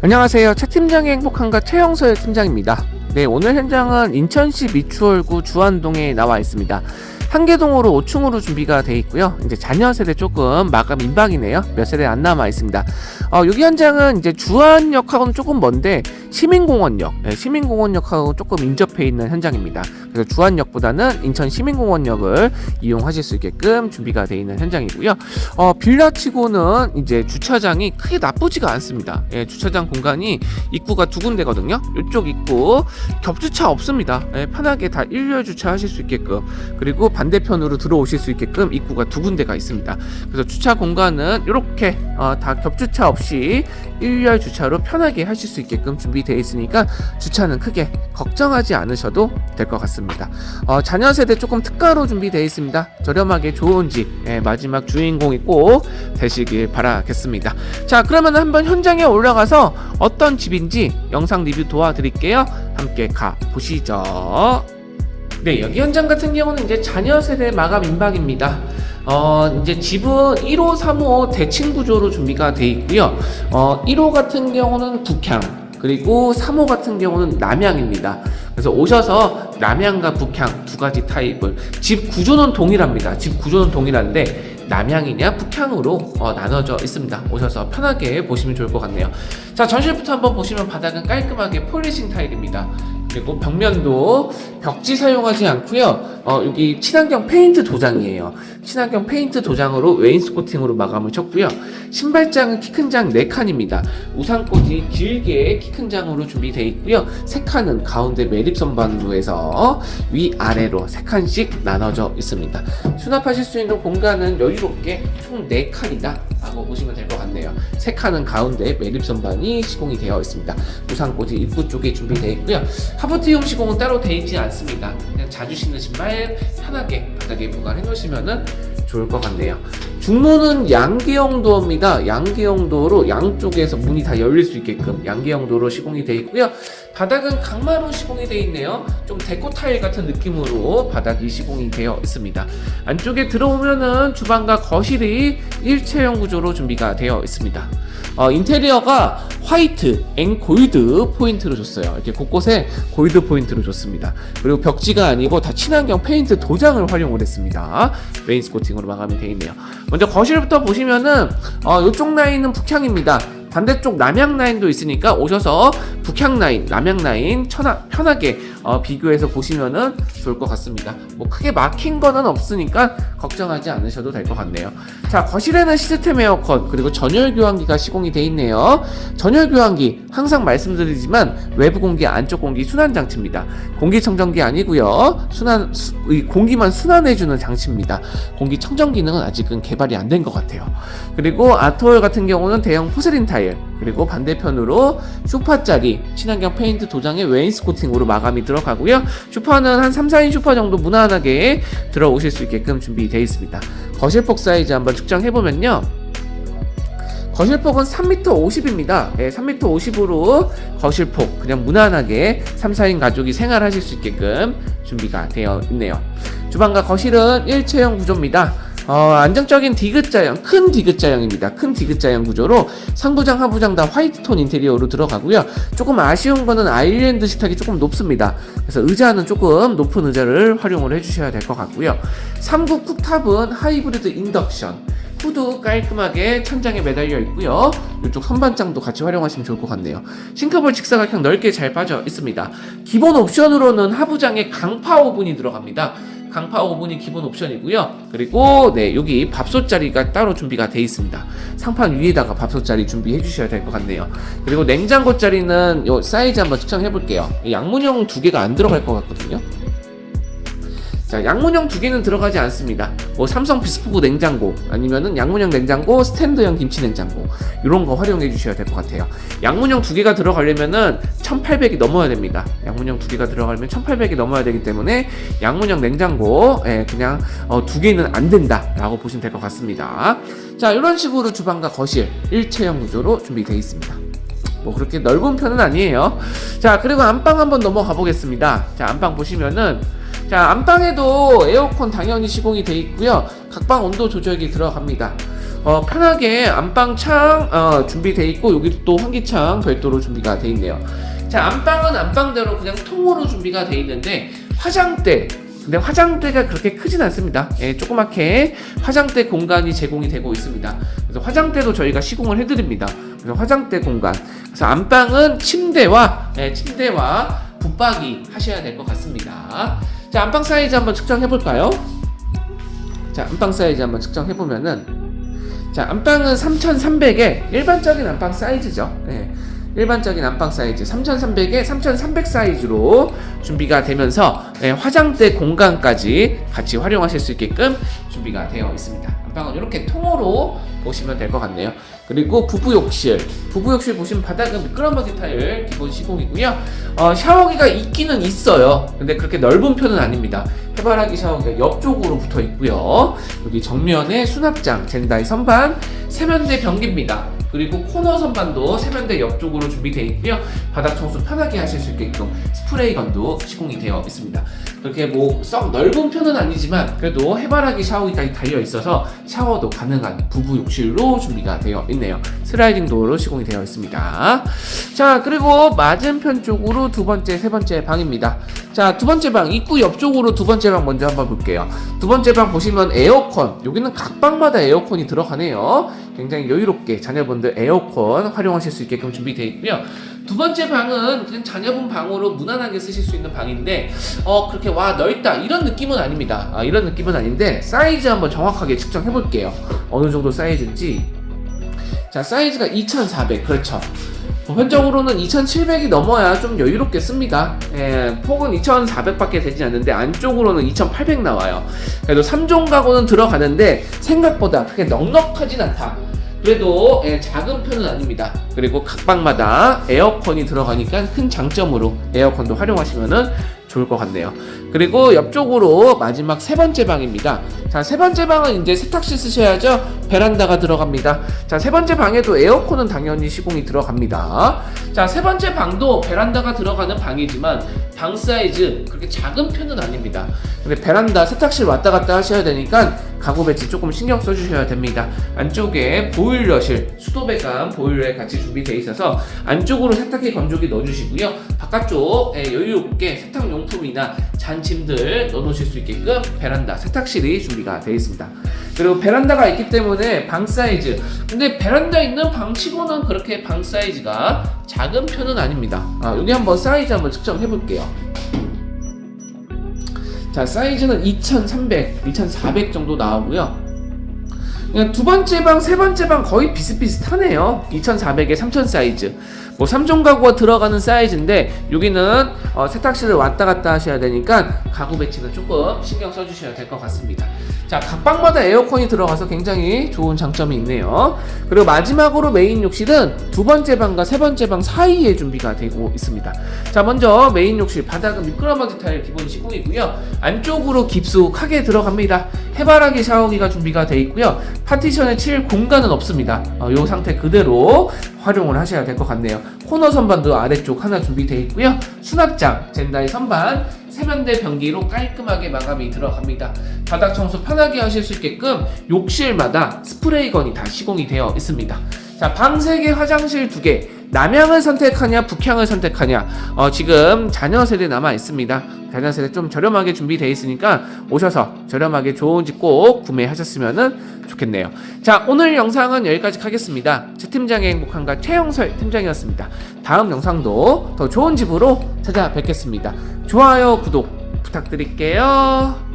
안녕하세요. 차 팀장의 행복한가 최영서의 팀장입니다. 네, 오늘 현장은 인천시 미추홀구 주안동에 나와 있습니다. 한계동으로 5층으로 준비가 돼 있고요. 이제 자녀 세대 조금 마감 임박이네요. 몇 세대 안 남아 있습니다. 어, 여기 현장은 이제 주안역하고는 조금 먼데 시민공원역, 네, 시민공원역하고 조금 인접해 있는 현장입니다. 그래서 주안역보다는 인천 시민공원역을 이용하실 수 있게끔 준비가 돼 있는 현장이고요. 어, 빌라치고는 이제 주차장이 크게 나쁘지가 않습니다. 예, 주차장 공간이 입구가 두 군데거든요. 이쪽 입구 겹주차 없습니다. 예, 편하게 다 일렬 주차하실 수 있게끔 그리고 반대편으로 들어오실 수 있게끔 입구가 두 군데가 있습니다. 그래서 주차 공간은 이렇게 어, 다 겹주차 없이 일렬 주차로 편하게 하실 수 있게끔 준비되어 있으니까 주차는 크게 걱정하지 않으셔도 될 것 같습니다. 어, 자녀 세대 조금 특가로 준비되어 있습니다. 저렴하게 좋은 집 예, 마지막 주인공이 꼭 되시길 바라겠습니다. 자 그러면 한번 현장에 올라가서 어떤 집인지 영상 리뷰 도와드릴게요. 함께 가 보시죠. 네, 여기 현장 같은 경우는 이제 자녀 세대 마감 임박입니다. 어, 이제 집은 1호, 3호 대칭 구조로 준비가 돼 있고요. 어, 1호 같은 경우는 북향, 그리고 3호 같은 경우는 남향입니다. 그래서 오셔서 남향과 북향 두 가지 타입을 집 구조는 동일합니다. 집 구조는 동일한데 남향이냐 북향으로 어, 나눠져 있습니다. 오셔서 편하게 보시면 좋을 것 같네요. 자 전실부터 한번 보시면 바닥은 깔끔하게 폴리싱 타일입니다. 그리고 벽면도 벽지 사용하지 않고요. 어, 여기 친환경 페인트 도장이에요. 친환경 페인트 도장으로 웨인스코팅으로 마감을 쳤고요. 신발장은 키 큰 장 4칸입니다. 우산꽂이 길게 키 큰 장으로 준비되어 있고요. 세 칸은 가운데 매립 선 반으로 해서 위아래로 세 칸씩 나눠져 있습니다. 수납하실 수 있는 공간은 여유롭게 총 4칸이다 라고 보시면 될 것 같네요. 세 칸은 가운데 매립 선반이 시공이 되어 있습니다. 우산꽂이 입구 쪽에 준비되어 있고요. 하부티용 시공은 따로 되어 있지 않습니다. 그냥 자주 신는 신발 편하게 바닥에 보관해 놓으시면은 좋을 것 같네요. 중문은 양계형 도어입니다. 양계형 도어로 양쪽에서 문이 다 열릴 수 있게끔 양계형 도어로 시공이 되어 있고요. 바닥은 강마루 시공이 되어 있네요. 좀 데코 타일 같은 느낌으로 바닥이 시공이 되어 있습니다. 안쪽에 들어오면은 주방과 거실이 일체형 구조로 준비가 되어 있습니다. 어, 인테리어가 화이트, 앵 골드 포인트로 줬어요. 이렇게 곳곳에 골드 포인트로 줬습니다. 그리고 벽지가 아니고 다 친환경 페인트 도장을 활용을 했습니다. 웨인스코팅으로 마감이 되어 있네요. 먼저 거실부터 보시면은 어, 이쪽 라인은 북향입니다. 반대쪽 남향 라인도 있으니까 오셔서 북향 라인, 남향 라인 편하게 어, 비교해서 보시면은 좋을 것 같습니다. 뭐 크게 막힌 거는 없으니까 걱정하지 않으셔도 될 것 같네요. 자, 거실에는 시스템 에어컨 그리고 전열 교환기가 시공이 돼 있네요. 전열 교환기 항상 말씀드리지만 외부 공기, 안쪽 공기 순환 장치입니다. 공기청정기 아니고요. 순환 수, 이 공기만 순환해 주는 장치입니다. 공기청정 기능은 아직은 개발이 안 된 것 같아요. 그리고 아트홀 같은 경우는 대형 포세린 타일 그리고 반대편으로 쇼파짜리 친환경 페인트 도장의 웨인스코팅으로 마감이 들어가고요. 쇼파는 한 3, 4인 쇼파 정도 무난하게 들어오실 수 있게끔 준비되어 있습니다. 거실폭 사이즈 한번 측정해보면요. 거실폭은 3m 50입니다. 네, 3m 50으로 거실폭 그냥 무난하게 3, 4인 가족이 생활하실 수 있게끔 준비가 되어 있네요. 주방과 거실은 일체형 구조입니다. 어, 안정적인 디귿자형, 큰 디귿자형입니다. 큰 디귿자형 구조로 상부장, 하부장 다 화이트톤 인테리어로 들어가고요. 조금 아쉬운 거는 아일랜드 식탁이 조금 높습니다. 그래서 의자는 조금 높은 의자를 활용을 해주셔야 될 것 같고요. 3구 쿡탑은 하이브리드 인덕션. 후드 깔끔하게 천장에 매달려 있고요. 이쪽 선반장도 같이 활용하시면 좋을 것 같네요. 싱크볼 직사각형 넓게 잘 빠져 있습니다. 기본 옵션으로는 하부장에 강파 오븐이 들어갑니다. 강파 오븐이 기본 옵션이고요. 그리고 네 여기 밥솥 자리가 따로 준비가 돼 있습니다. 상판 위에다가 밥솥 자리 준비해 주셔야 될 것 같네요. 그리고 냉장고 자리는 요 사이즈 한번 측정해 볼게요. 양문형 두 개가 안 들어갈 것 같거든요. 자, 양문형 두 개는 들어가지 않습니다. 뭐 삼성 비스포크 냉장고 아니면은 양문형 냉장고, 스탠드형 김치 냉장고 이런 거 활용해 주셔야 될 것 같아요. 양문형 두 개가 들어가려면은 1,800이 넘어야 됩니다. 양문형 두 개가 들어가려면 1,800이 넘어야 되기 때문에 양문형 냉장고 예, 그냥 어, 두 개는 안 된다라고 보시면 될 것 같습니다. 자, 이런 식으로 주방과 거실 일체형 구조로 준비되어 있습니다. 뭐 그렇게 넓은 편은 아니에요. 자, 그리고 안방 한번 넘어가 보겠습니다. 자, 안방 보시면은 자, 안방에도 에어컨 당연히 시공이 돼 있고요. 각방 온도 조절기 들어갑니다. 어, 편하게 안방창 어, 준비되어 있고 여기도 또 환기창 별도로 준비가 되어 있네요. 자 안방은 안방대로 그냥 통으로 준비가 되어 있는데 화장대 근데 화장대가 그렇게 크진 않습니다. 예, 조그맣게 화장대 공간이 제공이 되고 있습니다. 그래서 화장대도 저희가 시공을 해드립니다. 그래서 화장대 공간. 그래서 안방은 침대와 예, 침대와 붙박이 하셔야 될 것 같습니다. 자 안방 사이즈 한번 측정해 볼까요? 자 안방 사이즈 한번 측정해 보면은 자 안방은 3,300에 일반적인 안방 사이즈죠. 예. 일반적인 안방 사이즈 3,300에 3,300 사이즈로 준비가 되면서 예, 화장대 공간까지 같이 활용하실 수 있게끔 준비가 되어 있습니다. 안방은 이렇게 통으로 보시면 될 것 같네요. 그리고 부부 욕실, 부부 욕실 보시면 바닥은 미끄럼버기 타일 기본 시공이고요. 어, 샤워기가 있기는 있어요. 근데 그렇게 넓은 편은 아닙니다. 해바라기 샤워기가 옆쪽으로 붙어 있고요. 여기 정면에 수납장, 젠다이 선반, 세면대 변기입니다. 그리고 코너 선반도 세면대 옆쪽으로 준비되어 있고요. 바닥 청소 편하게 하실 수 있게끔 스프레이건도 시공이 되어 있습니다. 그렇게 뭐 썩 넓은 편은 아니지만 그래도 해바라기 샤워기까지 달려 있어서 샤워도 가능한 부부 욕실로 준비가 되어 있네요. 슬라이딩 도어로 시공이 되어 있습니다. 자 그리고 맞은편 쪽으로 두 번째, 세 번째 방입니다. 자 두 번째 방 입구 옆쪽으로 두 번째 방 먼저 한번 볼게요. 두 번째 방 보시면 에어컨 여기는 각 방마다 에어컨이 들어가네요. 굉장히 여유롭게 자녀분들 에어컨 활용하실 수 있게끔 준비되어 있고요. 두 번째 방은 그냥 자녀분 방으로 무난하게 쓰실 수 있는 방인데 어 그렇게 와 넓다 이런 느낌은 아닙니다. 아, 이런 느낌은 아닌데 사이즈 한번 정확하게 측정해 볼게요. 어느 정도 사이즈인지 자 사이즈가 2,400 그렇죠. 보편적으로는 2,700이 넘어야 좀 여유롭게 씁니다. 예, 폭은 2,400밖에 되지 않는데 안쪽으로는 2,800 나와요. 그래도 3종 가구는 들어가는데 생각보다 그렇게 넉넉하진 않다. 그래도 예, 작은 편은 아닙니다. 그리고 각 방마다 에어컨이 들어가니까 큰 장점으로 에어컨도 활용하시면은 좋을 것 같네요. 그리고 옆쪽으로 마지막 세 번째 방입니다. 자, 세 번째 방은 이제 세탁실 쓰셔야죠. 베란다가 들어갑니다. 자, 세 번째 방에도 에어컨은 당연히 시공이 들어갑니다. 자, 세 번째 방도 베란다가 들어가는 방이지만 방 사이즈 그렇게 작은 편은 아닙니다. 근데 베란다 세탁실 왔다 갔다 하셔야 되니까 가구 배치 조금 신경 써주셔야 됩니다. 안쪽에 보일러실, 수도 배관 보일러에 같이 준비되어 있어서 안쪽으로 세탁기 건조기 넣어주시고요. 바깥쪽 에 여유롭게 세탁 용품이나 잔짐들 넣어놓으실 수 있게끔 베란다 세탁실이 준비 가 되어 있습니다. 그리고 베란다가 있기 때문에 방 사이즈. 근데 베란다 있는 방치고는 그렇게 방 사이즈가 작은 편은 아닙니다. 아, 여기 한번 사이즈 한번 측정해 볼게요. 자, 사이즈는 2300, 2400 정도 나오고요. 두 번째 방, 세 번째 방 거의 비슷비슷하네요. 2400에 3000 사이즈. 뭐 3종 가구가 들어가는 사이즈인데 여기는 어, 세탁실을 왔다 갔다 하셔야 되니까 가구 배치는 조금 신경 써주셔야 될 것 같습니다. 자, 각 방마다 에어컨이 들어가서 굉장히 좋은 장점이 있네요. 그리고 마지막으로 메인 욕실은 두 번째 방과 세 번째 방 사이에 준비가 되고 있습니다. 자, 먼저 메인 욕실 바닥은 미끄럼버기 타일 기본 시공이고요. 안쪽으로 깊숙하게 들어갑니다. 해바라기 샤워기가 준비가 되어 있고요. 파티션에 칠 공간은 없습니다. 어, 이 상태 그대로 활용을 하셔야 될 것 같네요. 코너 선반도 아래쪽 하나 준비되어 있고요. 수납장, 젠다이 선반, 세면대 변기로 깔끔하게 마감이 들어갑니다. 바닥 청소 편하게 하실 수 있게끔 욕실마다 스프레이건이 다 시공이 되어 있습니다. 자, 방 3개, 화장실 2개. 남향을 선택하냐, 북향을 선택하냐. 어, 지금 자녀 세대 남아 있습니다. 자녀 세대 좀 저렴하게 준비되어 있으니까 오셔서 저렴하게 좋은 집 꼭 구매하셨으면 좋겠네요. 자, 오늘 영상은 여기까지 하겠습니다. 최 팀장의 행복한가 최영설 팀장이었습니다. 다음 영상도 더 좋은 집으로 찾아뵙겠습니다. 좋아요, 구독 부탁드릴게요.